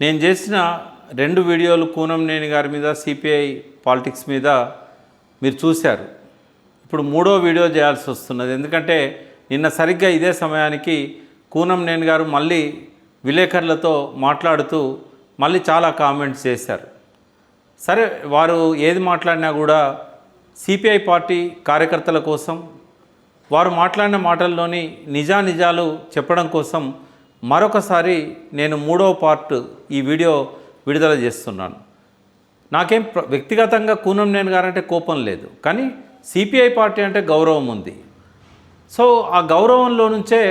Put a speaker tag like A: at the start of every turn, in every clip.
A: నేను చేసిన రెండు వీడియోలు కూనంనేని గారి మీద సిపిఐ పాలిటిక్స్ మీద మీరు చూశారు. ఇప్పుడు మూడో వీడియో చేయాల్సి వస్తున్నది. ఎందుకంటే నిన్న సరిగ్గా ఇదే సమయానికి కూనంనేని గారు మళ్ళీ విలేకరులతో మాట్లాడుతూ మళ్ళీ చాలా కామెంట్స్ చేశారు. సరే వారు ఏది మాట్లాడినా కూడా సిపిఐ పార్టీ కార్యకర్తల కోసం వారు మాట్లాడిన మాటల్లోని నిజానిజాలు చెప్పడం కోసం మరొకసారి నేను మూడవ పార్ట్ ఈ వీడియో విడుదల చేస్తున్నాను. నాకేం వ్యక్తిగతంగా కూనం నేను గారంటే కోపం లేదు. కానీ సిపిఐ పార్టీ అంటే గౌరవం ఉంది. సో ఆ గౌరవంలో నుంచే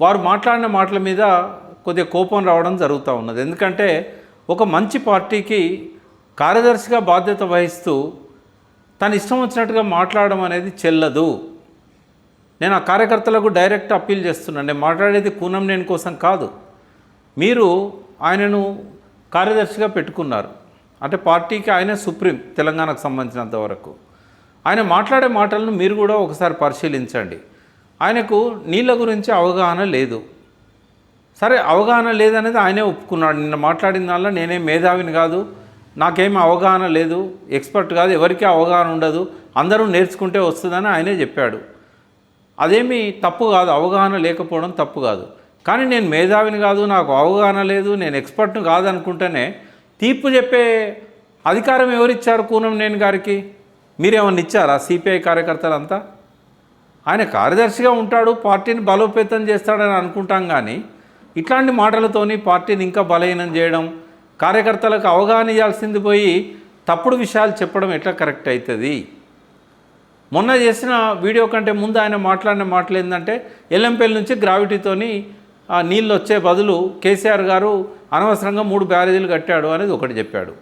A: వారు మాట్లాడిన మాటల మీద కొద్దిగా కోపం రావడం జరుగుతూ ఉన్నది. ఎందుకంటే ఒక మంచి పార్టీకి కార్యదర్శిగా బాధ్యత వహిస్తూ తను ఇష్టం వచ్చినట్టుగా మాట్లాడడం అనేది చెల్లదు. నేను ఆ కార్యకర్తలకు డైరెక్ట్ అప్పీల్ చేస్తున్నాను నేను మాట్లాడేది కూనం నేను కోసం కాదు. మీరు ఆయనను కార్యదర్శిగా పెట్టుకున్నారు. అంటే పార్టీకి ఆయనే సుప్రీం తెలంగాణకు సంబంధించినంత వరకు. ఆయన మాట్లాడే మాటలను మీరు కూడా ఒకసారి పరిశీలించండి. ఆయనకు నీళ్ళ గురించి అవగాహన లేదు. సరే అవగాహన లేదనేది ఆయనే ఒప్పుకున్నాడు. నిన్న మాట్లాడిన దానిలో నేనే మేధావిని కాదు నాకేం అవగాహన లేదు ఎక్స్పర్ట్ కాదు ఎవరికీ అవగాహన ఉండదు అందరూ నేర్చుకుంటే వస్తుందని ఆయనే చెప్పాడు. అదేమి తప్పు కాదు అవగాహన లేకపోవడం తప్పు కాదు. కానీ నేను మేధావిని కాదు నాకు అవగాహన లేదు నేను ఎక్స్పర్ట్ను కాదు అనుకుంటేనే తీర్పు చెప్పే అధికారం ఎవరిచ్చారు కూనం నేను గారికి? మీరేమన్నా ఇచ్చారా సిపిఐ కార్యకర్తలంతా? ఆయన కార్యదర్శిగా ఉంటాడు పార్టీని బలోపేతం చేస్తాడని అనుకుంటాం కానీ ఇట్లాంటి మాటలతోని పార్టీని ఇంకా బలహీనం చేయడం కార్యకర్తలకు అవగాహన ఇవ్వాల్సింది పోయి తప్పుడు విషయాలు చెప్పడం ఎట్లా కరెక్ట్ అవుతుంది మొన్న చేసిన వీడియో కంటే ముందు ఆయన మాట్లాడిన మాటలు ఏంటంటే ఎల్లంపల్లి నుంచి గ్రావిటీతోని నీళ్ళు వచ్చే బదులు కేసీఆర్ గారు అనవసరంగా మూడు బ్యారేజీలు కట్టాడు అనేది ఒకటి చెప్పాడు.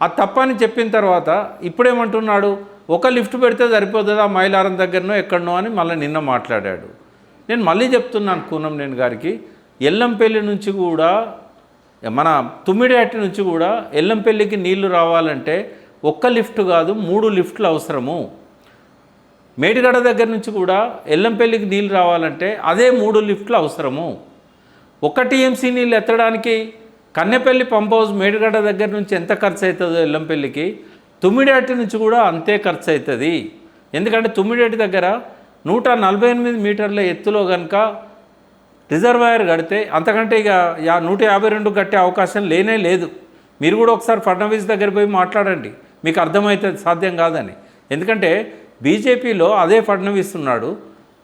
A: అది తప్పని చెప్పిన తర్వాత ఇప్పుడేమంటున్నాడు? ఒక లిఫ్ట్ పెడితే సరిపోతుందా మైలారం దగ్గరనో ఎక్కడనో అని మళ్ళీ నిన్న మాట్లాడాడు. నేను మళ్ళీ చెప్తున్నాను కూనం నేను గారికి ఎల్లంపల్లి నుంచి కూడా మన తుమ్మిడేటి నుంచి కూడా ఎల్లంపల్లికి నీళ్ళు రావాలంటే ఒక్క లిఫ్ట్ కాదు మూడు లిఫ్ట్లు అవసరము. మేడిగడ దగ్గర నుంచి కూడా ఎల్లంపల్లికి నీళ్ళు రావాలంటే అదే మూడు లిఫ్ట్లు అవసరము. ఒక టీఎంసీ నీళ్ళు ఎత్తడానికి కన్నెపల్లి పంప్ హౌస్ మేడిగడ దగ్గర నుంచి ఎంత ఖర్చు అవుతుందో ఎల్లంపల్లికి తుమ్మిడేటి నుంచి కూడా అంతే ఖర్చు అవుతుంది ఎందుకంటే తుమ్మిడేటి దగ్గర నూట నలభై ఎనిమిది మీటర్ల ఎత్తులో కనుక రిజర్వాయర్ కడితే అంతకంటే ఇక యా నూట యాభై రెండు కట్టే అవకాశం లేనే లేదు. మీరు కూడా ఒకసారి ఫడ్నవీస్ దగ్గర పోయి మాట్లాడండి. మీకు అర్థమవుతుంది సాధ్యం కాదని. ఎందుకంటే బీజేపీలో అదే ఫడ్నవీస్ ఉన్నాడు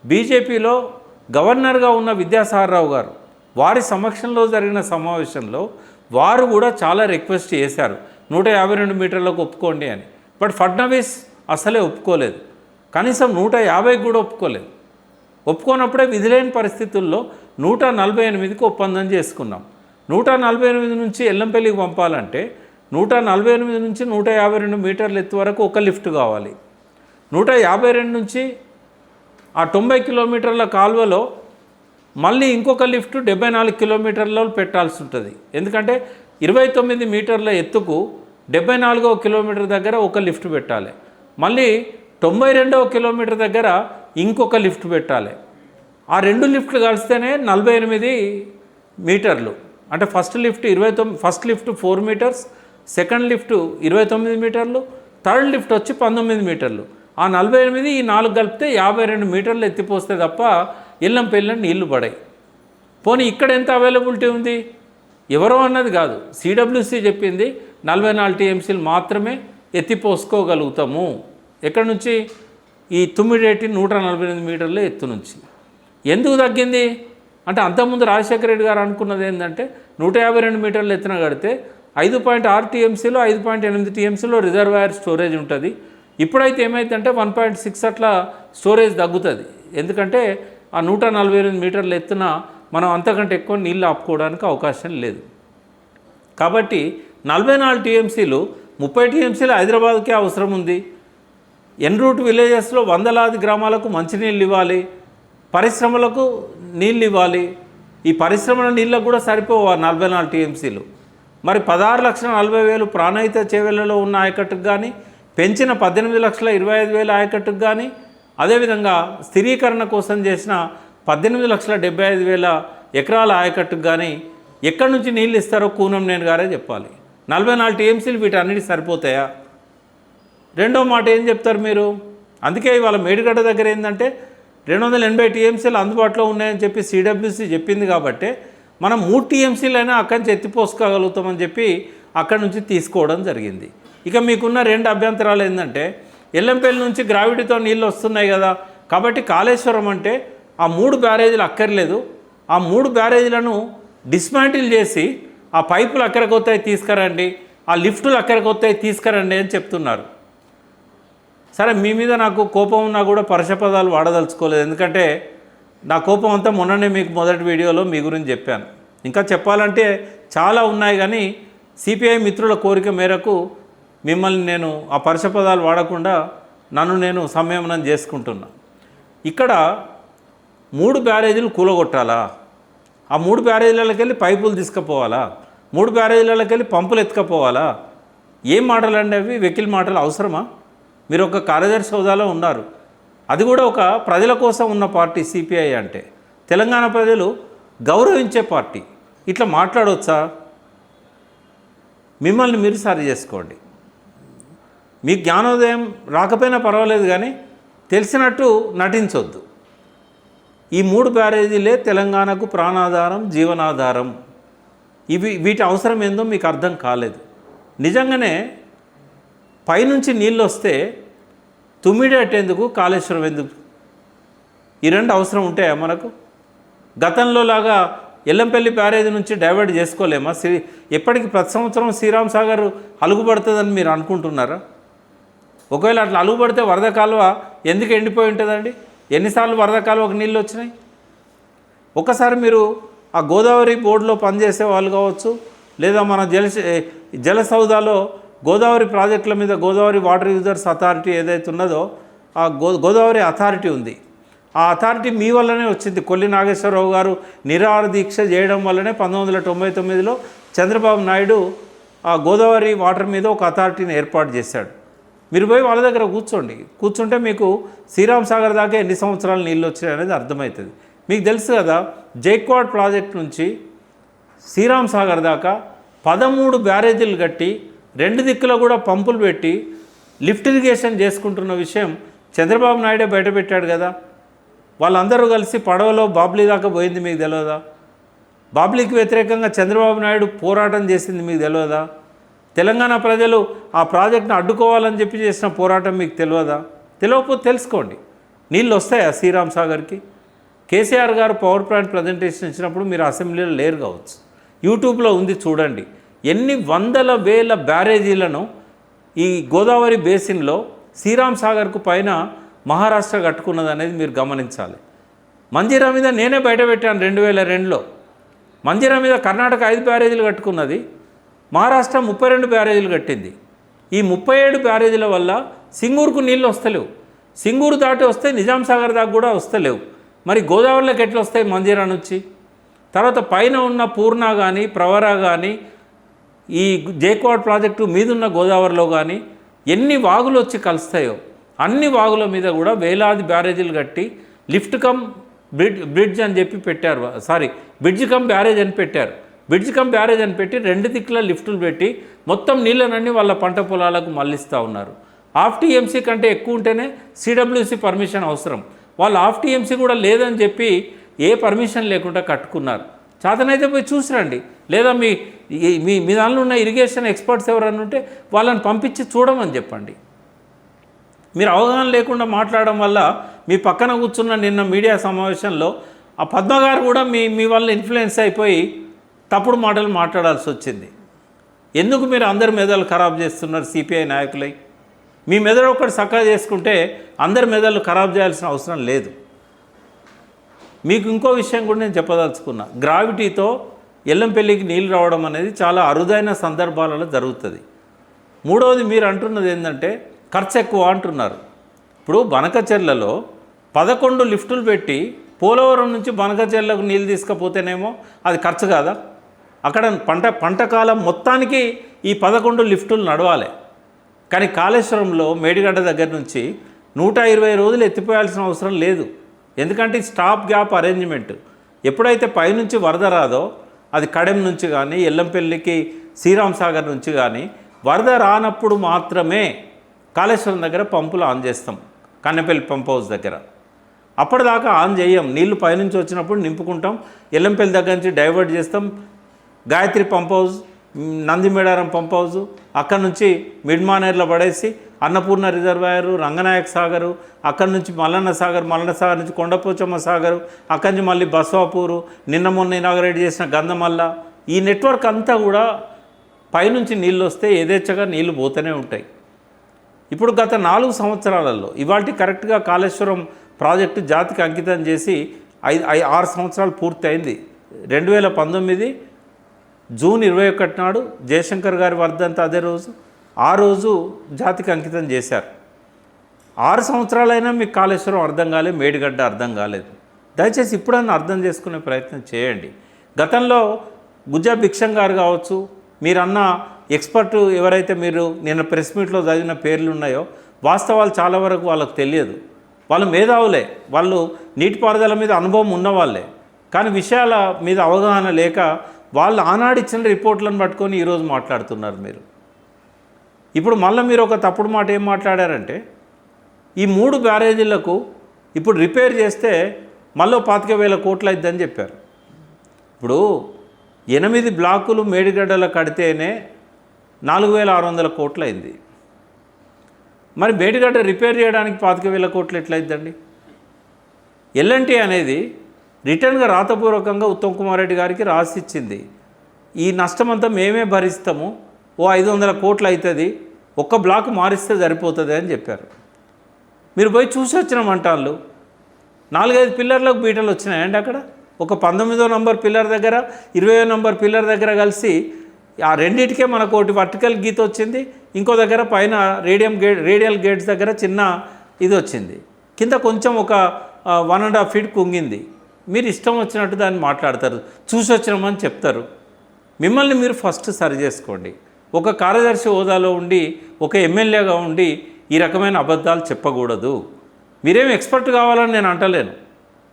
A: బీజేపీలో గవర్నర్గా ఉన్న విద్యాసాగరరావు గారు వారి సమక్షంలో జరిగిన సమావేశంలో వారు కూడా చాలా రిక్వెస్ట్ చేశారు. నూట యాభై రెండు మీటర్లకు ఒప్పుకోండి అని. బట్ ఫడ్నవీస్ అసలే ఒప్పుకోలేదు. కనీసం నూట యాభైకి కూడా ఒప్పుకోలేదు. ఒప్పుకోనప్పుడే విధిలేని పరిస్థితుల్లో నూట నలభై ఎనిమిదికి ఒప్పందం చేసుకున్నాం. నూట నలభై ఎనిమిది నుంచి ఎల్లంపల్లికి పంపాలంటే నూట నలభై ఎనిమిది నుంచి నూట యాభై రెండు మీటర్ల ఎత్తు వరకు ఒక లిఫ్ట్ కావాలి. నూట యాభై రెండు నుంచి ఆ తొంభై కిలోమీటర్ల కాలువలో మళ్ళీ ఇంకొక లిఫ్ట్ డెబ్బై నాలుగు కిలోమీటర్లలో పెట్టాల్సి ఉంటుంది. ఎందుకంటే ఇరవై తొమ్మిది మీటర్ల ఎత్తుకు డెబ్బై నాలుగవ కిలోమీటర్ దగ్గర ఒక లిఫ్ట్ పెట్టాలి. మళ్ళీ తొంభై రెండవ కిలోమీటర్ దగ్గర ఇంకొక లిఫ్ట్ పెట్టాలి. ఆ రెండు లిఫ్ట్లు కలిస్తేనే నలభై ఎనిమిది మీటర్లు. అంటే ఫస్ట్ లిఫ్ట్ ఇరవై తొమ్మిది first lift four meters second lift ఇరవై తొమ్మిది మీటర్లు థర్డ్ లిఫ్ట్ వచ్చి పంతొమ్మిది మీటర్లు. ఆ నలభై ఎనిమిది ఈ నాలుగు కలిపితే యాభై రెండు మీటర్లు ఎత్తిపోస్తే తప్ప ఇల్లం పెళ్ళని నీళ్ళు పడాయి. పోనీ ఇక్కడ ఎంత అవైలబిలిటీ ఉంది? ఎవరో అన్నది కాదు. సిడబ్ల్యూసి చెప్పింది నలభై నాలుగు టీఎంసీలు మాత్రమే ఎత్తిపోసుకోగలుగుతాము. ఎక్కడి నుంచి? ఈ తుమ్మిడేటి నూట నలభై ఎనిమిది మీటర్ల ఎత్తు నుంచి. ఎందుకు తగ్గింది? అంటే అంతకుముందు రాజశేఖర రెడ్డి గారు అనుకున్నది ఏంటంటే నూట యాభై రెండు మీటర్లు ఎత్తున కడితే ఐదు పాయింట్ ఆరు టీఎంసీలో ఐదు పాయింట్ ఎనిమిది టీఎంసీలో రిజర్వాయర్ స్టోరేజ్ ఉంటుంది. ఇప్పుడైతే ఏమైందంటే వన్ పాయింట్ సిక్స్ అట్లా స్టోరేజ్ తగ్గుతుంది. ఎందుకంటే ఆ నూట నలభై ఎనిమిది మీటర్ల ఎత్తున మనం అంతకంటే ఎక్కువ నీళ్ళు ఆపుకోవడానికి అవకాశం లేదు. కాబట్టి నలభై నాలుగు టీఎంసీలు ముప్పై టీఎంసీలు హైదరాబాద్కే అవసరం ఉంది. ఎన్ రూట్ విలేజెస్లో వందలాది గ్రామాలకు మంచినీళ్ళు ఇవ్వాలి. పరిశ్రమలకు నీళ్ళు ఇవ్వాలి. ఈ పరిశ్రమల నీళ్ళకు కూడా సరిపోవు నలభై నాలుగు టీఎంసీలు. మరి పదహారు లక్షల నలభై వేలు ప్రాణహిత చేవెళ్ళలో ఉన్న ఆయకట్టుకు కానీ పెంచిన పద్దెనిమిది లక్షల ఇరవై ఐదు వేల ఆయకట్టుకు కానీ అదేవిధంగా స్థిరీకరణ కోసం చేసిన పద్దెనిమిది లక్షల డెబ్బై ఐదు వేల ఎకరాల ఆయకట్టుకు కానీ ఎక్కడి నుంచి నీళ్ళు ఇస్తారో కూనం నేను గారే చెప్పాలి. నలభై నాలుగు టీఎంసీలు వీటన్నిటి సరిపోతాయా? రెండో మాట ఏం చెప్తారు మీరు? అందుకే ఇవాళ మేడిగడ్డ దగ్గర ఏంటంటే రెండు వందల ఎనభై టీఎంసీలు అందుబాటులో ఉన్నాయని చెప్పి సిడబ్ల్యూసి చెప్పింది కాబట్టి మనం మూడు టీఎంసీలైనా అక్కడి నుంచి ఎత్తిపోసుకోగలుగుతామని చెప్పి అక్కడి నుంచి తీసుకోవడం జరిగింది. ఇక మీకున్న రెండు అభ్యంతరాలు ఏంటంటే ఎల్లంపల్లి నుంచి గ్రావిటీతో నీళ్ళు వస్తున్నాయి కదా కాబట్టి కాళేశ్వరం అంటే ఆ మూడు బ్యారేజీలు అక్కర్లేదు. ఆ మూడు బ్యారేజీలను డిస్మాంటిల్ చేసి ఆ పైపులు అక్కడికి వస్తాయి తీసుకురండి ఆ లిఫ్టులు అక్కడికి వస్తాయి తీసుకురండి అని చెప్తున్నారు. సరే మీ మీద నాకు కోపం ఉన్నా కూడా పరుషపదాలు వాడదలుచుకోలేదు. ఎందుకంటే నా కోపం అంతా మొన్ననే మీకు మొదటి వీడియోలో మీ గురించి చెప్పాను. ఇంకా చెప్పాలంటే చాలా ఉన్నాయి కానీ సిపిఐ మిత్రుల కోరిక మేరకు మిమ్మల్ని నేను ఆ పరుషపదాలు వాడకుండా నన్ను నేను సంయమనం చేసుకుంటున్నా. ఇక్కడ మూడు బ్యారేజీలు కూలగొట్టాలా? ఆ మూడు బ్యారేజీలకి వెళ్ళి పైపులు తీసుకుపోవాలా? మూడు బ్యారేజీలకి వెళ్ళి పంపులు ఎత్తుకపోవాలా? ఏం మాటలు అండి అవి? వెకిల్ మాటలు అవసరమా? మీరు ఒక కార్యదర్శి హోదాలో ఉన్నారు. అది కూడా ఒక ప్రజల కోసం ఉన్న పార్టీ సిపిఐ అంటే. తెలంగాణ ప్రజలు గౌరవించే పార్టీ. ఇట్లా మాట్లాడవచ్చా మిమ్మల్ని మీరు సరి చేసుకోండి. మీ జ్ఞానోదయం రాకపోయినా పర్వాలేదు కానీ తెలిసినట్టు నటించొద్దు. ఈ మూడు బ్యారేజీలే తెలంగాణకు ప్రాణాధారం జీవనాధారం. ఇవి వీటి అవసరం ఏందో మీకు అర్థం కాలేదు. నిజంగానే పైనుంచి నీళ్ళు వస్తే తుమ్మిడేటేందుకు కాళేశ్వరం ఎందుకు? ఈ రెండు అవసరం ఉంటాయా మనకు? గతంలో లాగా ఎల్లంపల్లి బ్యారేజ్ నుంచి డైవర్ట్ చేసుకోలేమా? శ్రీ ఎప్పటికి ప్రతి సంవత్సరం శ్రీరామ్ సాగర్ అలుగుపడుతుందని మీరు అనుకుంటున్నారా? ఒకవేళ అట్లా అలుగుపడితే వరద కాలువ ఎందుకు ఎండిపోయి ఉంటుందండి? ఎన్నిసార్లు వరద కాలువకు నీళ్ళు వచ్చినాయి? ఒకసారి మీరు ఆ గోదావరి బోర్డులో పనిచేసే వాళ్ళు కావచ్చు లేదా మన జల జల సౌదాలో గోదావరి ప్రాజెక్టుల మీద గోదావరి వాటర్ యూజర్స్ అథారిటీ ఏదైతే ఉన్నదో ఆ గో గోదావరి అథారిటీ ఉంది. ఆ అథారిటీ మీ వల్లనే వచ్చింది. కొల్లి నాగేశ్వరరావు గారు నిరాహార దీక్ష చేయడం వల్లనే పంతొమ్మిది వందల తొంభై తొమ్మిదిలో చంద్రబాబు నాయుడు ఆ గోదావరి వాటర్ మీద ఒక అథారిటీని ఏర్పాటు చేశాడు. మీరు పోయి వాళ్ళ దగ్గర కూర్చోండి. కూర్చుంటే మీకు శ్రీరామ్ సాగర్ దాకా ఎన్ని సంవత్సరాలు నీళ్ళు వచ్చాయి అనేది అర్థమవుతుంది. మీకు తెలుసు కదా జైక్వాడ్ ప్రాజెక్ట్ నుంచి శ్రీరామ్ సాగర్ దాకా పదమూడు బ్యారేజీలు కట్టి రెండు దిక్కులో కూడా పంపులు పెట్టి లిఫ్ట్ ఇరిగేషన్ చేసుకుంటున్న విషయం చంద్రబాబు నాయుడే బయటపెట్టాడు కదా. వాళ్ళందరూ కలిసి పడవలో బాబ్లీ దాకా పోయింది మీకు తెలియదా బాబ్లీకి వ్యతిరేకంగా చంద్రబాబు నాయుడు పోరాటం చేసింది మీకు తెలియదా తెలంగాణ ప్రజలు ఆ ప్రాజెక్టును అడ్డుకోవాలని చెప్పి చేసిన పోరాటం మీకు తెలియదా? తెలియకపోతే తెలుసుకోండి. నీళ్ళు వస్తాయా శ్రీరామ్ సాగర్కి? కేసీఆర్ గారు పవర్ ప్లాంట్ ప్రజెంటేషన్ ఇచ్చినప్పుడు మీరు అసెంబ్లీలో లేరు కావచ్చు. యూట్యూబ్లో ఉంది చూడండి. ఎన్ని వందల వేల బ్యారేజీలను ఈ గోదావరి బేసిన్లో శ్రీరామ్ సాగర్కు పైన మహారాష్ట్ర కట్టుకున్నది అనేది మీరు గమనించాలి. మంజీరా మీద నేనే బయట పెట్టాను రెండు వేల రెండులో. మంజీరా మీద కర్ణాటక ఐదు బ్యారేజీలు కట్టుకున్నది. మహారాష్ట్ర ముప్పై రెండు బ్యారేజీలు కట్టింది. ఈ ముప్పై ఏడు బ్యారేజీల వల్ల సింగూరుకు నీళ్ళు వస్తలేవు. సింగూరు దాటి వస్తే నిజాం సాగర్ దాకా కూడా వస్తలేవు. మరి గోదావరిలోకి ఎట్లా వస్తాయి మంజీరా నుంచి? తర్వాత పైన ఉన్న పూర్ణ కానీ ప్రవర కానీ ఈ జేక్వాడ్ ప్రాజెక్టు మీదున్న గోదావరిలో కానీ ఎన్ని వాగులు వచ్చి కలుస్తాయో అన్ని వాగుల మీద కూడా వేలాది బ్యారేజీలు కట్టి లిఫ్ట్ కమ్ బ్రిడ్జ్ బ్రిడ్జ్ అని చెప్పి పెట్టారు. సారీ బ్రిడ్జ్ కమ్ బ్యారేజ్ అని పెట్టారు. బ్రిడ్జ్ కమ్ బ్యారేజ్ అని పెట్టి రెండు దిక్కుల లిఫ్టులు పెట్టి మొత్తం నీళ్ళనన్నీ వాళ్ళ పంట పొలాలకు మళ్ళిస్తూ ఉన్నారు. హాఫ్ టీఎంసీ కంటే ఎక్కువ ఉంటేనే సిడబ్ల్యూసి పర్మిషన్ అవసరం. వాళ్ళు హాఫ్ టీఎంసీ కూడా లేదని చెప్పి ఏ పర్మిషన్ లేకుండా కట్టుకున్నారు. చేతనైతే పోయి చూసిరండి. లేదా మీ మీ మీ దానిలో ఉన్న ఇరిగేషన్ ఎక్స్పర్ట్స్ ఎవరన్నా ఉంటే వాళ్ళని పంపించి చూడమని చెప్పండి. మీరు అవగాహన లేకుండా మాట్లాడడం వల్ల మీ పక్కన కూర్చున్న నిన్న మీడియా సమావేశంలో ఆ పద్మ గారు కూడా మీ మీ వల్ల ఇన్ఫ్లుయెన్స్ అయిపోయి తప్పుడు మాటలు మాట్లాడాల్సి వచ్చింది. ఎందుకు మీరు అందరి మెదళ్ళు ఖరాబ్ చేస్తున్నారు సిపిఐ నాయకులై? మీ మెదడు ఒకటి చక్కగా చేసుకుంటే అందరి మెదళ్ళు ఖరాబ్ చేయాల్సిన అవసరం లేదు. మీకు ఇంకో విషయం కూడా నేను చెప్పదలుచుకున్నా. గ్రావిటీతో ఎల్లంపల్లికి నీళ్ళు రావడం అనేది చాలా అరుదైన సందర్భాలలో జరుగుతుంది. మూడవది మీరు అంటున్నది ఏంటంటే ఖర్చు ఎక్కువ అంటున్నారు. ఇప్పుడు బనకచెర్లలో పదకొండు లిఫ్టులు పెట్టి పోలవరం నుంచి బనకచెర్లకు నీళ్ళు తీసుకపోతేనేమో అది ఖర్చు కాదా? అక్కడ పంట పంట కాలం మొత్తానికి ఈ పదకొండు లిఫ్టులు నడవాలి. కానీ కాళేశ్వరంలో మేడిగడ్డ దగ్గర నుంచి నూట ఇరవై రోజులు ఎత్తిపోయాల్సిన అవసరం లేదు. ఎందుకంటే స్టాప్ గ్యాప్ అరేంజ్మెంట్. ఎప్పుడైతే పైనుంచి వరద రాదో అది కడెం నుంచి కానీ ఎల్లంపల్లికి శ్రీరామ్ సాగర్ నుంచి కానీ వరద రానప్పుడు మాత్రమే కాళేశ్వరం దగ్గర పంపులు ఆన్ చేస్తాం. కన్నెపల్లి పంప్ హౌస్ దగ్గర. అప్పటిదాకా ఆన్ చేయం. నీళ్ళు పైనుంచి వచ్చినప్పుడు నింపుకుంటాం. ఎల్లంపల్లి దగ్గర నుంచి డైవర్ట్ చేస్తాం. Gayatri pump house Nandimedaram pump house అక్కడి నుంచి మిడ్మానేర్లో పడేసి అన్నపూర్ణ రిజర్వాయరు రంగనాయక సాగరు అక్కడి నుంచి మల్లన్న సాగర్ మల్లన్న సాగర్ నుంచి కొండపోచమ్మ సాగరు అక్కడి నుంచి మళ్ళీ బస్వాపూరు నిన్న మొన్న ఇనాగరేట్ చేసిన గంధమల్ల. ఈ నెట్వర్క్ అంతా కూడా పైనుంచి నీళ్ళు వస్తే యథేచ్ఛగా నీళ్ళు పోతూనే ఉంటాయి. ఇప్పుడు గత నాలుగు సంవత్సరాలలో ఇవాళ కరెక్ట్గా కాళేశ్వరం ప్రాజెక్టు జాతికి అంకితం చేసి ఐదు ఆరు సంవత్సరాలు పూర్తయింది. రెండు వేల పంతొమ్మిది జూన్ ఇరవై ఒకటి నాడు జయశంకర్ గారి వర్ధంత అదే రోజు. ఆ రోజు జాతికి అంకితం చేశారు. ఆరు సంవత్సరాలైనా మీకు కాళేశ్వరం అర్థం కాలేదు మేడిగడ్డ అర్థం కాలేదు. దయచేసి ఇప్పుడన్నా అర్థం చేసుకునే ప్రయత్నం చేయండి. గతంలో గుజ్జా భిక్షం గారు కావచ్చు మీరన్న ఎక్స్పర్ట్ ఎవరైతే మీరు నిన్న ప్రెస్ మీట్లో చదివిన పేర్లు ఉన్నాయో వాస్తవాలు చాలా వరకు వాళ్ళకు తెలియదు. వాళ్ళు మేధావులే వాళ్ళు నీటిపారుదల మీద అనుభవం ఉన్నవాళ్ళే. కానీ విషయాల మీద అవగాహన లేక వాళ్ళు ఆనాడు ఇచ్చిన రిపోర్ట్లను పట్టుకొని ఈరోజు మాట్లాడుతున్నారు మీరు. ఇప్పుడు మళ్ళీ మీరు ఒక తప్పుడు మాట ఏం మాట్లాడారంటే ఈ మూడు బ్యారేజీలకు ఇప్పుడు రిపేర్ చేస్తే మళ్ళీ పాతిక వేల కోట్లు అయిద్దని చెప్పారు. ఇప్పుడు ఎనిమిది బ్లాకులు మేడిగడ్డలో కడితేనే నాలుగు వేల ఆరు వందల కోట్లు అయింది. మరి మేడిగడ్డ రిపేర్ చేయడానికి పాతిక వేల కోట్లు ఎట్లయిద్దండి? ఎల్ఎన్టీ అనేది రిటర్న్గా రాతపూర్వకంగా ఉత్తమ్ కుమార్ రెడ్డి గారికి రాసిచ్చింది. ఈ నష్టమంతా మేమే భరిస్తాము ఓ ఐదు వందల కోట్లు అవుతుంది ఒక్క బ్లాక్ మారిస్తే సరిపోతుంది అని చెప్పారు. మీరు పోయి చూసి వచ్చిన మంటాళ్ళు నాలుగైదు పిల్లర్లకు బీటలు వచ్చినాయండి అక్కడ? ఒక పంతొమ్మిదో నంబర్ పిల్లర్ దగ్గర ఇరవయో నంబర్ పిల్లర్ దగ్గర కలిసి ఆ రెండింటికే మనకు ఒకటి వర్టికల్ గీత వచ్చింది ఇంకో దగ్గర పైన రేడియం గేట్ రేడియల్ గేట్స్ దగ్గర చిన్న ఇది వచ్చింది. కింద కొంచెం ఒక వన్ అండ్ హాఫ్ ఫీట్ కుంగింది. మీరు ఇష్టం వచ్చినట్టు దాన్ని మాట్లాడతారు. చూసి వచ్చినామని చెప్తారు. మిమ్మల్ని మీరు ఫస్ట్ సరి చేసుకోండి. ఒక కార్యదర్శి హోదాలో ఉండి ఒక ఎమ్మెల్యేగా ఉండి ఈ రకమైన అబద్ధాలు చెప్పకూడదు. మీరేం ఎక్స్పర్ట్ కావాలని నేను అంటలేను.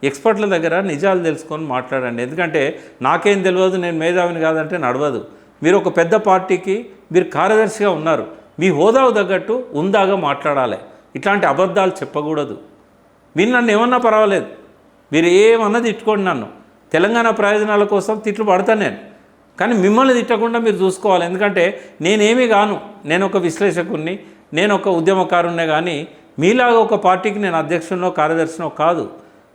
A: ఎక్స్పర్ట్ల దగ్గర నిజాలు తెలుసుకొని మాట్లాడండి. ఎందుకంటే నాకేం తెలియదు నేను మేధావిని కాదంటే నడవదు. మీరు ఒక పెద్ద పార్టీకి మీరు కార్యదర్శిగా ఉన్నారు. మీ హోదాకు తగ్గట్టు ఉందాగా మాట్లాడాలి. ఇట్లాంటి అబద్ధాలు చెప్పకూడదు. మీరు నన్ను ఏమన్నా పర్వాలేదు. మీరు ఏమన్నా తిట్టుకోండి నన్ను. తెలంగాణ ప్రయోజనాల కోసం తిట్లు పడతాను నేను. కానీ మిమ్మల్ని తిట్టకుండా మీరు చూసుకోవాలి. ఎందుకంటే నేనేమీ గాను నేను ఒక విశ్లేషకుడిని నేను ఒక ఉద్యమకారుణ్ణే కానీ మీలాగా ఒక పార్టీకి నేను అధ్యక్షునో కార్యదర్శినో కాదు.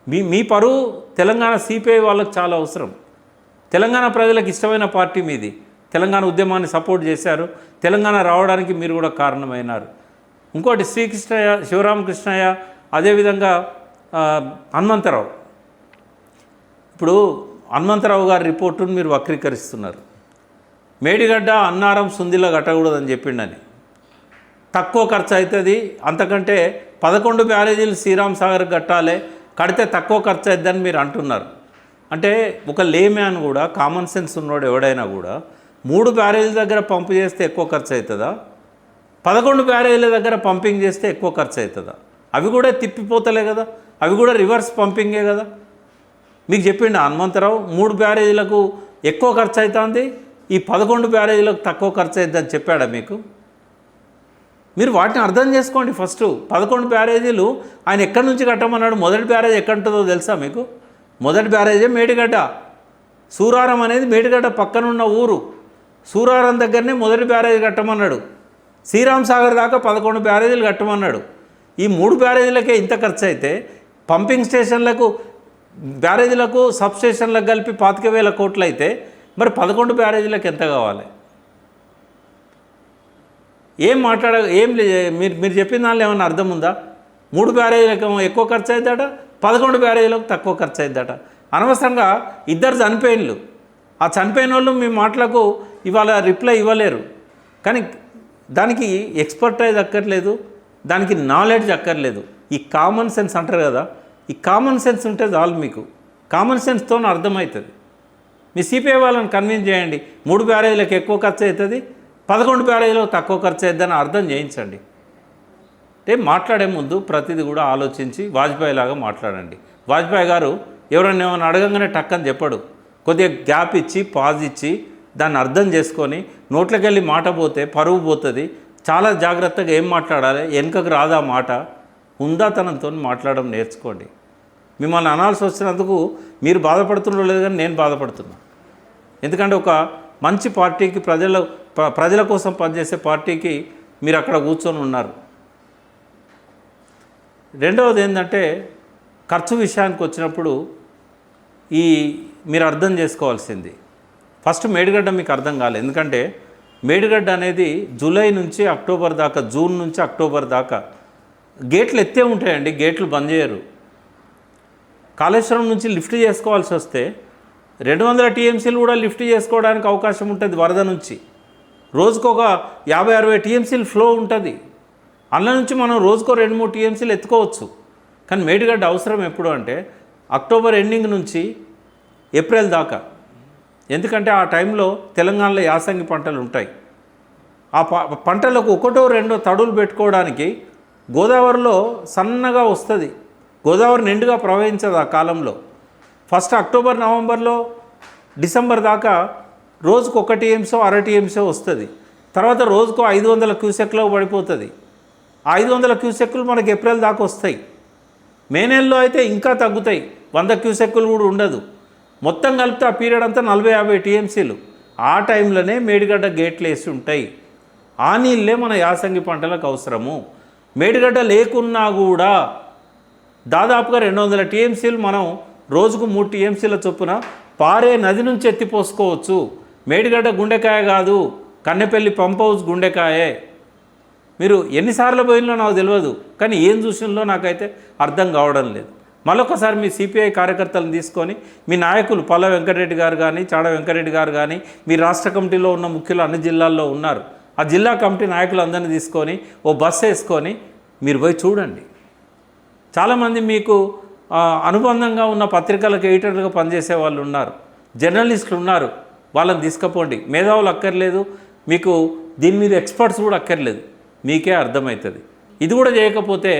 A: మీ మీ పరువు తెలంగాణ సిపిఐ వాళ్ళకు చాలా అవసరం. తెలంగాణ ప్రజలకు ఇష్టమైన పార్టీ మీది. తెలంగాణ ఉద్యమాన్ని సపోర్ట్ చేశారు. తెలంగాణ రావడానికి మీరు కూడా కారణమైనారు. ఇంకోటి శ్రీకృష్ణయ్య శివరామకృష్ణయ్య అదేవిధంగా హనుమంతరావు. ఇప్పుడు హనుమంతరావు గారి రిపోర్టును మీరు వక్రీకరిస్తున్నారు. మేడిగడ్డ అన్నారం సుందిలో కట్టకూడదని చెప్పిండని. తక్కువ ఖర్చు అవుతుంది అంతకంటే పదకొండు బ్యారేజీలు శ్రీరామ్ సాగర్ కట్టాలి కడితే తక్కువ ఖర్చు అవుతుందని మీరు అంటున్నారు. అంటే ఒక లేమ్యాన్ కూడా కామన్ సెన్స్ ఉన్నోడు ఎవడైనా కూడా మూడు బ్యారేజీల దగ్గర పంపు చేస్తే ఎక్కువ ఖర్చు అవుతుందా పదకొండు బ్యారేజీల దగ్గర పంపింగ్ చేస్తే ఎక్కువ ఖర్చు అవుతుందా అవి కూడా తిప్పిపోతలే కదా అవి కూడా రివర్స్ పంపింగే కదా. మీకు చెప్పిండు హనుమంతరావు మూడు బ్యారేజీలకు ఎక్కువ ఖర్చు అవుతుంది ఈ పదకొండు బ్యారేజీలకు తక్కువ ఖర్చు అవుతుందని చెప్పాడా మీకు? మీరు వాటిని అర్థం చేసుకోండి ఫస్ట్ పదకొండు బ్యారేజీలు ఆయన ఎక్కడి నుంచి కట్టమన్నాడు? మొదటి బ్యారేజ్ ఎక్కడ ఉంటుందో తెలుసా మీకు? మొదటి బ్యారేజే మేడిగడ్డ. సూరారం అనేది మేడిగడ్డ పక్కనున్న ఊరు. సూరారం దగ్గరనే మొదటి బ్యారేజ్ కట్టమన్నాడు. శ్రీరామ్ సాగర్ దాకా పదకొండు బ్యారేజీలు కట్టమన్నాడు. ఈ మూడు బ్యారేజీలకే ఇంత ఖర్చు అయితే పంపింగ్ స్టేషన్లకు బ్యారేజీలకు సబ్స్టేషన్లకు కలిపి పాతిక వేల కోట్లు అయితే మరి పదకొండు బ్యారేజీలకు ఎంత కావాలి? ఏం మాట్లాడ ఏం మీరు మీరు చెప్పిన దానిలో ఏమైనా అర్థం ఉందా? మూడు బ్యారేజీలకు ఎక్కువ ఖర్చు అవుతుందట పదకొండు బ్యారేజీలకు తక్కువ ఖర్చు అవుతుందట అనవసరంగా ఇద్దరు చనిపోయినలు. ఆ చనిపోయిన వాళ్ళు మీ మాటలకు ఇవాళ రిప్లై ఇవ్వలేరు. కానీ దానికి ఎక్స్పర్టైజ్ అక్కర్లేదు దానికి నాలెడ్జ్ అక్కర్లేదు. ఈ కామన్ సెన్స్ అంటారు కదా ఈ కామన్ సెన్స్ ఉంటే చాలు మీకు. కామన్ సెన్స్తో అర్థమవుతుంది. మీ సిపిఐ వాళ్ళని కన్విన్స్ చేయండి. మూడు బ్యారేజీలకు ఎక్కువ ఖర్చు అవుతుంది. పదకొండు బ్యారేజీలకు తక్కువ ఖర్చు అవుతుందని అర్థం చేయించండి. అంటే మాట్లాడే ముందు ప్రతిదీ కూడా ఆలోచించి వాజ్పేయి లాగా మాట్లాడండి. వాజ్పేయి గారు ఎవరైనా ఏమైనా అడగంగానే టక్కని చెప్పడు. కొద్దిగా గ్యాప్ ఇచ్చి పాజ్ ఇచ్చి దాన్ని అర్థం చేసుకొని నోట్లకెళ్ళి మాట పోతే పరువు పోతుంది. చాలా జాగ్రత్తగా ఏం మాట్లాడాలి? వెనుకకు రాదా మాట? హుందాతనంతో మాట్లాడడం నేర్చుకోండి. మిమ్మల్ని అనాల్సి వచ్చినందుకు మీరు బాధపడుతుండో లేదు కానీ నేను బాధపడుతున్నా. ఎందుకంటే ఒక మంచి పార్టీకి ప్రజల ప్రజల కోసం పనిచేసే పార్టీకి మీరు అక్కడ కూర్చొని ఉన్నారు. రెండవది ఏంటంటే ఖర్చు విషయానికి వచ్చినప్పుడు ఈ మీరు అర్థం చేసుకోవాల్సింది. ఫస్ట్ మేడిగడ్డ మీకు అర్థం కాలేదు. ఎందుకంటే మేడిగడ్డ అనేది జూలై నుంచి అక్టోబర్ దాకా జూన్ నుంచి అక్టోబర్ దాకా గేట్లు ఎత్తే ఉంటాయండి గేట్లు బంద్ చేయరు. కాళేశ్వరం నుంచి లిఫ్ట్ చేసుకోవాల్సి వస్తే రెండు వందల టీఎంసీలు కూడా లిఫ్ట్ చేసుకోవడానికి అవకాశం ఉంటుంది వరద నుంచి. రోజుకు ఒక యాభై అరవై టీఎంసీలు ఫ్లో ఉంటుంది. అందులో నుంచి మనం రోజుకో రెండు మూడు టీఎంసీలు ఎత్తుకోవచ్చు. కానీ మేడిగడ్డ అవసరం ఎప్పుడు అంటే అక్టోబర్ ఎండింగ్ నుంచి ఏప్రిల్ దాకా. ఎందుకంటే ఆ టైంలో తెలంగాణలో యాసంగి పంటలు ఉంటాయి. ఆ ప పంటలకు ఒకటో రెండో తడులు పెట్టుకోవడానికి గోదావరిలో సన్నగా వస్తుంది. గోదావరి నిండుగా ప్రవహించదు ఆ కాలంలో. ఫస్ట్ అక్టోబర్ నవంబర్లో డిసెంబర్ దాకా రోజుకు ఒక టీఎంసో అర టీఎంసో వస్తుంది. తర్వాత రోజుకు ఐదు వందల క్యూసెక్లో పడిపోతుంది. ఐదు వందల క్యూసెక్లు మనకి ఏప్రిల్ దాకా వస్తాయి. మే నెలలో అయితే ఇంకా తగ్గుతాయి. వంద క్యూసెక్కులు కూడా ఉండదు. మొత్తం కలిపితే ఆ పీరియడ్ అంతా నలభై యాభై టీఎంసీలు. ఆ టైంలోనే మేడిగడ్డ గేట్లు వేసి ఉంటాయి. ఆ నీళ్ళే మన యాసంగి పంటలకు అవసరము. మేడిగడ్డ లేకున్నా కూడా దాదాపుగా రెండు వందల టీఎంసీలు మనం రోజుకు మూడు టీఎంసీల చొప్పున పారే నది నుంచి ఎత్తిపోసుకోవచ్చు. మేడిగడ్డ గుండెకాయ కాదు కన్నెపల్లి పంప్ హౌస్ గుండెకాయే. మీరు ఎన్నిసార్లు పోయినో నాకు తెలియదు కానీ ఏం చూసినలో నాకైతే అర్థం కావడం లేదు. మరొకసారి మీ సిపిఐ కార్యకర్తలను తీసుకొని మీ నాయకులు పల్ల వెంకటరెడ్డి గారు కానీ చాడ వెంకటరెడ్డి గారు కానీ మీ రాష్ట్ర కమిటీలో ఉన్న ముఖ్యులు అన్ని జిల్లాల్లో ఉన్నారు. ఆ జిల్లా కమిటీ నాయకులందరినీ తీసుకొని ఓ బస్సు వేసుకొని మీరు పోయి చూడండి. చాలామంది మీకు అనుబంధంగా ఉన్న పత్రికలకు ఎడిటర్లుగా పనిచేసే వాళ్ళు ఉన్నారు. జర్నలిస్టులు ఉన్నారు. వాళ్ళని తీసుకుపోండి. మేధావులు అక్కర్లేదు. మీకు దీని మీద ఎక్స్పర్ట్స్ కూడా అక్కర్లేదు. మీకే అర్థమవుతుంది. ఇది కూడా చేయకపోతే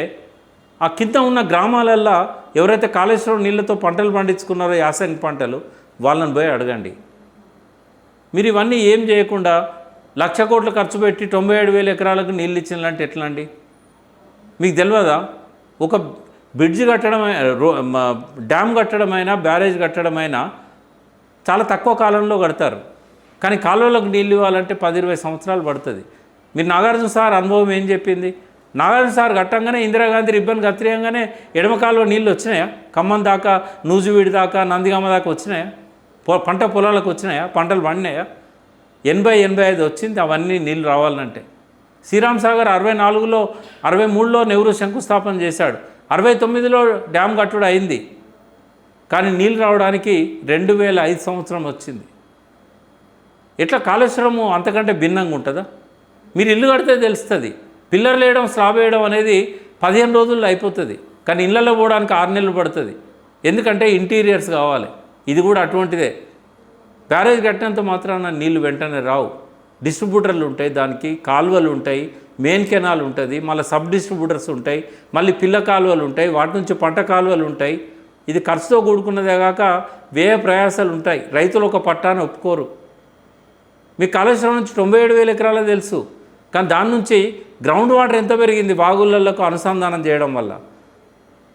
A: ఆ కింద ఉన్న గ్రామాలల్లో ఎవరైతే కాళేశ్వరం నీళ్ళతో పంటలు పండించుకున్నారో యాసంగి పంటలు వాళ్ళని పోయి అడగండి. మీరు ఇవన్నీ ఏం చేయకుండా లక్ష కోట్లు ఖర్చు పెట్టి తొంభై ఏడు వేల ఎకరాలకు నీళ్ళు ఇచ్చినలాంటి ఎట్లా అండి మీకు తెలియదా ఒక బ్రిడ్జ్ కట్టడం రో- డ్యామ్ కట్టడమైనా బ్యారేజ్ కట్టడమైనా చాలా తక్కువ కాలంలో కడతారు. కానీ కాలువలకు నీళ్ళు ఇవ్వాలంటే పది ఇరవై సంవత్సరాలు పడుతుంది. మీరు నాగార్జున సార్ అనుభవం ఏం చెప్పింది? నాగార్జున సార్ కట్టంగానే ఇందిరాగాంధీ రిబ్బన్ కత్తిరియంగానే ఎడమ కాలువ నీళ్ళు వచ్చినాయా? ఖమ్మం దాకా నూజువీడి దాకా నందిగామ దాకా వచ్చినాయా? పొ పంట పొలాలకు వచ్చినాయా? పంటలు పండినాయా? ఎనభై ఎనభై ఐదు వచ్చింది అవన్నీ నీళ్ళు రావాలంటే. శ్రీరామ్ సాగర్ అరవై నాలుగులో అరవై మూడులో నెహ్రూ శంకుస్థాపన చేశాడు. అరవై తొమ్మిదిలో డ్యామ్ కట్టుడు అయింది. కానీ నీళ్ళు రావడానికి రెండు వేల ఐదు సంవత్సరం వచ్చింది. ఎట్లా కాళేశ్వరము అంతకంటే భిన్నంగా ఉంటుందా? మీరు ఇల్లు కడితే తెలుస్తుంది. పిల్లర్లు వేయడం స్లాబ్ వేయడం అనేది పదిహేను రోజుల్లో అయిపోతుంది. కానీ ఇళ్ళలో పోవడానికి ఆరు నెలలు పడుతుంది. ఎందుకంటే ఇంటీరియర్స్ కావాలి. ఇది కూడా అటువంటిదే. బ్యారేజ్ కట్టినంత మాత్రాన నీళ్ళు వెంటనే రావు. డిస్ట్రిబ్యూటర్లు ఉంటాయి దానికి కాలువలు ఉంటాయి మెయిన్ కెనాల్ ఉంటుంది మళ్ళీ సబ్ డిస్ట్రిబ్యూటర్స్ ఉంటాయి మళ్ళీ పిల్ల కాలువలు ఉంటాయి వాటి నుంచి పంట కాలువలు ఉంటాయి. ఇది ఖర్చుతో కూడుకున్నదే కాక వ్యయ ప్రయాసాలు ఉంటాయి. రైతులు ఒక పట్టాన్ని ఒప్పుకోరు. మీ కాళేశ్వరం నుంచి తొంభై ఏడు వేల ఎకరాలే తెలుసు. కానీ దాని నుంచి గ్రౌండ్ వాటర్ ఎంత పెరిగింది బాగుళ్ళకు అనుసంధానం చేయడం వల్ల?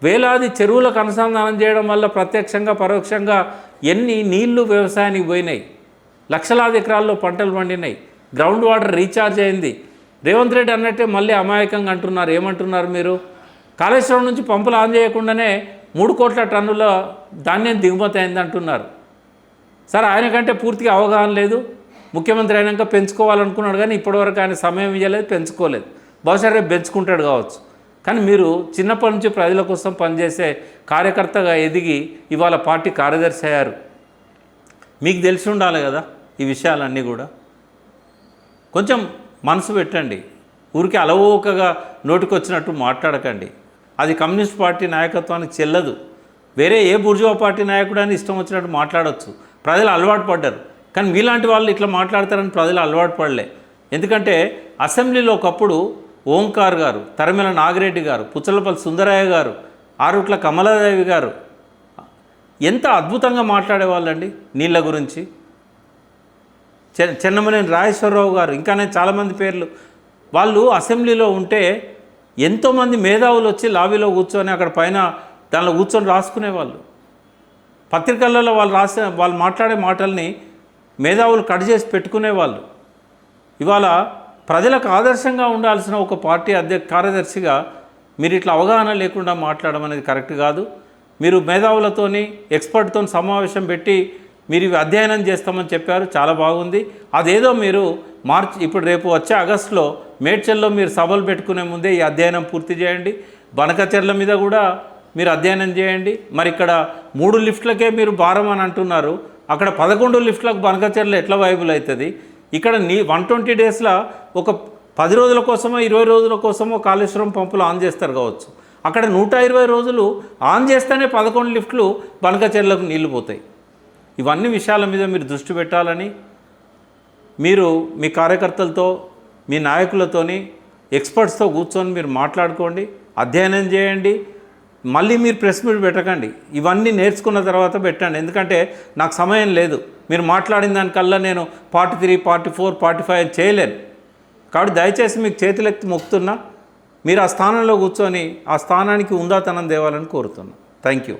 A: వేలాది చెరువులకు అనుసంధానం చేయడం వల్ల ప్రత్యక్షంగా పరోక్షంగా ఎన్ని నీళ్ళు వ్యవసాయానికి పోయినాయి? లక్షలాది ఎకరాల్లో పంటలు పండినాయి. గ్రౌండ్ వాటర్ రీఛార్జ్ అయింది. రేవంత్ రెడ్డి అన్నట్టే మళ్ళీ అమాయకంగా అంటున్నారు. ఏమంటున్నారు మీరు? కాళేశ్వరం నుంచి పంపులు ఆన్ చేయకుండానే మూడు కోట్ల టన్నుల ధాన్యం దిగుమతి అయింది అంటున్నారు. సార్ ఆయన కంటే పూర్తిగా అవగాహన లేదు. ముఖ్యమంత్రి అయినాక పెంచుకోవాలనుకున్నాడు కానీ ఇప్పటివరకు ఆయన సమయం ఇవ్వలేదు పెంచుకోలేదు. బహుశా రేపు పెంచుకుంటాడు కావచ్చు. కానీ మీరు చిన్నప్పటి నుంచి ప్రజల కోసం పనిచేసే కార్యకర్తగా ఎదిగి ఇవాళ పార్టీ కార్యదర్శి అయ్యారు. మీకు తెలిసి ఉండాలి కదా ఈ విషయాలన్నీ కూడా. కొంచెం మనసు పెట్టండి. ఊరికి అలవోకగా నోటికొచ్చినట్టు మాట్లాడకండి. అది కమ్యూనిస్ట్ పార్టీ నాయకత్వానికి చెల్లదు. వేరే ఏ బుర్జువా పార్టీ నాయకుడు అని ఇష్టం వచ్చినట్టు మాట్లాడవచ్చు ప్రజలు అలవాటు పడ్డారు. కానీ మీలాంటి వాళ్ళు ఇట్లా మాట్లాడతారని ప్రజలు అలవాటు పడలే. ఎందుకంటే అసెంబ్లీలో ఒకప్పుడు ఓంకార్ గారు తరమిల నాగిరెడ్డి గారు పుచ్చలపల్లి సుందరయ్య గారు ఆరుట్ల కమలాదేవి గారు. ఎంత అద్భుతంగా మాట్లాడేవాళ్ళండి నీళ్ళ గురించి. చె- చెన్నమనేని రాజేశ్వరరావు గారు ఇంకా నేను చాలామంది పేర్లు. వాళ్ళు అసెంబ్లీలో ఉంటే ఎంతోమంది మేధావులు వచ్చి లాబీలో కూర్చొని అక్కడ పైన దానిలో కూర్చొని రాసుకునేవాళ్ళు. పత్రికలలో వాళ్ళు రాసే వాళ్ళు మాట్లాడే మాటల్ని మేధావులు కట్ చేసి పెట్టుకునేవాళ్ళు. ఇవాళ ప్రజలకు ఆదర్శంగా ఉండాల్సిన ఒక పార్టీ అధ్యక్ష కార్యదర్శిగా మీరు ఇట్లా అవగాహన లేకుండా మాట్లాడడం అనేది కరెక్ట్ కాదు. మీరు మేధావులతోని ఎక్స్పర్ట్తో సమావేశం పెట్టి మీరు ఇవి అధ్యయనం చేస్తామని చెప్పారు. చాలా బాగుంది. అదేదో మీరు మార్చ్ ఇప్పుడు రేపు వచ్చే ఆగస్టులో మేడ్చల్లో మీరు సభలు పెట్టుకునే ముందే ఈ అధ్యయనం పూర్తి చేయండి. బనకచెర్ల మీద కూడా మీరు అధ్యయనం చేయండి. మరి ఇక్కడ మూడు లిఫ్ట్లకే మీరు భారం అని అంటున్నారు. అక్కడ పదకొండు లిఫ్ట్లకు బనకచెర్లు ఎట్లా వైబుల్ అవుతుంది? ఇక్కడ నీ వన్ ట్వంటీ డేస్లో ఒక పది రోజుల కోసమో ఇరవై రోజుల కోసమో కాళేశ్వరం పంపులు ఆన్ చేస్తారు కావచ్చు. అక్కడ నూట ఇరవై రోజులు ఆన్ చేస్తేనే పదకొండు లిఫ్ట్లు బనకచెర్లకు నీళ్ళు పోతాయి. ఇవన్నీ విషయాల మీద మీరు దృష్టి పెట్టాలని మీరు మీ కార్యకర్తలతో మీ నాయకులతోని ఎక్స్పర్ట్స్తో కూర్చొని మీరు మాట్లాడుకోండి అధ్యయనం చేయండి మళ్ళీ మీరు ప్రెస్ మీట్ పెట్టకండి. ఇవన్నీ నేర్చుకున్న తర్వాత పెట్టండి. ఎందుకంటే నాకు సమయం లేదు. మీరు మాట్లాడిన దానికల్లా నేను forty three forty four forty five చేయలేను. కాబట్టి దయచేసి మీకు చేతులెత్తి మొక్కుతున్నా మీరు ఆ స్థానంలో కూర్చొని ఆ స్థానానికి ఉందాతనం తేవాలని కోరుతున్నా. Thank you